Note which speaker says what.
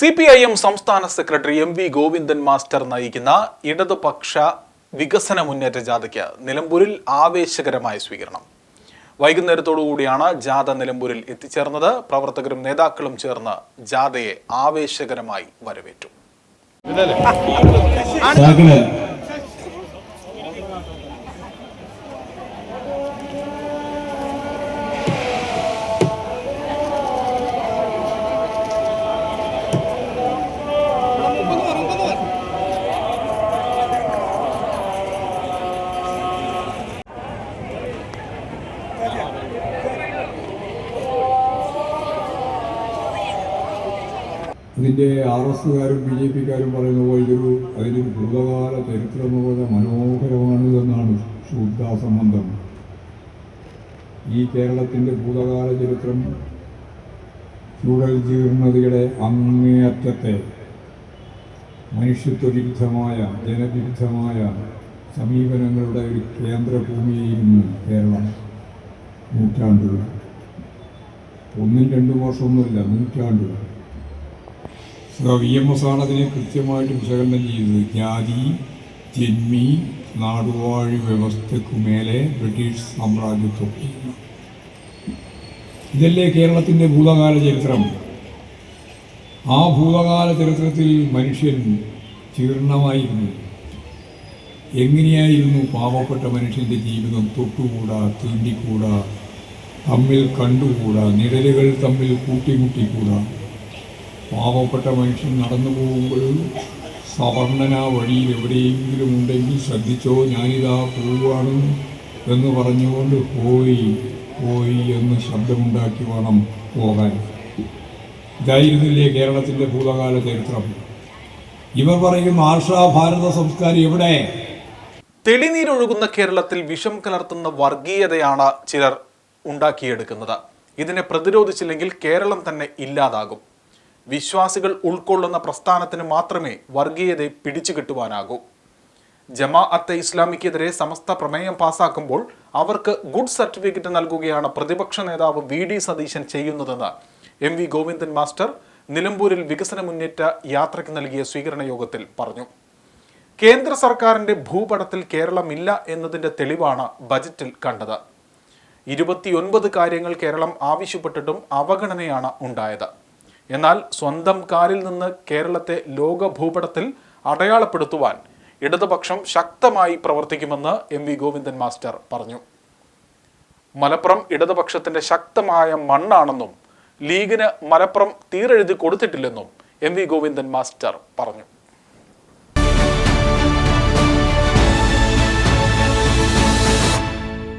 Speaker 1: C P I M സംസ്ഥാന secretary M V Govindan master നയിക്കുന്ന ഇടതുപക്ഷ വികസന മുന്നേറ്റ ജാഥയ്ക്ക് നിലമ്പൂരിൽ ആവേശകരമായ സ്വീകരണം. വൈകുന്നേരത്തോടുകൂടിയാണ് ജാഥ നിലമ്പൂരിൽ എത്തിച്ചേർന്നത്. പ്രവർത്തകരും നേതാക്കളും ചേർന്ന് ജാഥയെ ആവേശകരമായി വരവേറ്റു.
Speaker 2: ഇതിന്റെ ആർ എസ്സുകാരും ബി ജെ പിക്കാരും പറയുന്ന പോലെ ഇതൊരു അതിനൊരു ഭൂതകാല ചരിത്രം പോലെ മനോഹരമാണ് എന്നാണ് ശുദ്ധാസംബന്ധം. ഈ കേരളത്തിന്റെ ഭൂതകാല ചരിത്രം ഫ്യൂഡൽ ജീർണതയുടെ അങ്ങേയറ്റത്തെ മനുഷ്യത്വവിരുദ്ധമായ ജനവിരുദ്ധമായ സമീപനങ്ങളുടെ ഒരു കേന്ദ്രഭൂമിയായിരുന്നു കേരളം. നൂറ്റാണ്ടുകൾ. ഒന്നും രണ്ടും വർഷമൊന്നുമില്ല നൂറ്റാണ്ടുകൾ. വി എം എസ് ആണ് അതിനെ കൃത്യമായിട്ട് വിശകലനം ചെയ്തത്. ജാതി ജന്മി നാടുവാഴി വ്യവസ്ഥയ്ക്കു മേലെ ബ്രിട്ടീഷ് സാമ്രാജ്യത്വം ഇതല്ലേ കേരളത്തിന്റെ ഭൂതകാല ചരിത്രം? ആ ഭൂതകാല ചരിത്രത്തിൽ മനുഷ്യൻ ജീർണമായിരുന്നു. എങ്ങനെയായിരുന്നു പാവപ്പെട്ട മനുഷ്യന്റെ ജീവിതം? തൊട്ടുകൂടാ തീണ്ടിക്കൂടാ തമ്മിൽ കണ്ടുകൂടാ നിഴലുകൾ തമ്മിൽ കൂട്ടിമുട്ടിക്കൂടാ. പാവപ്പെട്ട മനുഷ്യൻ നടന്നു പോകുമ്പോൾ സവർണന വഴിയിൽ എവിടെയെങ്കിലും ഉണ്ടെങ്കിൽ ശ്രദ്ധിച്ചോ ഞാനിതാ പോവുകയാണ് എന്ന് പറഞ്ഞുകൊണ്ട് പോയി പോയി എന്ന് ശബ്ദമുണ്ടാക്കി വേണം പോകാൻ. ഇതായിരുന്നില്ലേ കേരളത്തിന്റെ ഭൂതകാല ചരിത്രം? ഇവർ പറയും ഭാരത സംസ്കാരം എവിടെ?
Speaker 1: തെളിനീരൊഴുകുന്ന കേരളത്തിൽ വിഷം കലർത്തുന്ന വർഗീയതയാണ് ചിലർ ഉണ്ടാക്കിയെടുക്കുന്നത്. ഇതിനെ പ്രതിരോധിച്ചില്ലെങ്കിൽ കേരളം തന്നെ ഇല്ലാതാകും. വിശ്വാസികൾ ഉൾക്കൊള്ളുന്ന പ്രസ്ഥാനത്തിന് മാത്രമേ വർഗീയതയെ പിടിച്ചു കിട്ടുവാനാകൂ. ജമാ അത്തെ ഇസ്ലാമിക്കെതിരെ സമസ്ത പ്രമേയം പാസാക്കുമ്പോൾ അവർക്ക് ഗുഡ് സർട്ടിഫിക്കറ്റ് നൽകുകയാണ് പ്രതിപക്ഷ നേതാവ് വി ഡി സതീശൻ ചെയ്യുന്നതെന്ന് എം വി ഗോവിന്ദൻ മാസ്റ്റർ നിലമ്പൂരിൽ വികസന മുന്നേറ്റ യാത്രയ്ക്ക് നൽകിയ സ്വീകരണ യോഗത്തിൽ പറഞ്ഞു. കേന്ദ്ര സർക്കാരിന്റെ ഭൂപടത്തിൽ കേരളമില്ല എന്നതിന്റെ തെളിവാണ് ബജറ്റിൽ കണ്ടത്. ഇരുപത്തിയൊൻപത് കാര്യങ്ങൾ കേരളം ആവശ്യപ്പെട്ടിട്ടും അവഗണനയാണ് ഉണ്ടായത്. എന്നാൽ സ്വന്തം കാലിൽ നിന്ന് കേരളത്തെ ലോക ഭൂപടത്തിൽ അടയാളപ്പെടുത്തുവാൻ ഇടതുപക്ഷം ശക്തമായി പ്രവർത്തിക്കുമെന്ന് എം വി ഗോവിന്ദൻ മാസ്റ്റർ പറഞ്ഞു. മലപ്പുറം ഇടതുപക്ഷത്തിന്റെ ശക്തമായ മണ്ണാണെന്നും ലീഗിന് മലപ്പുറം തീരെഴുതി കൊടുത്തിട്ടില്ലെന്നും എം വി ഗോവിന്ദൻ മാസ്റ്റർ പറഞ്ഞു.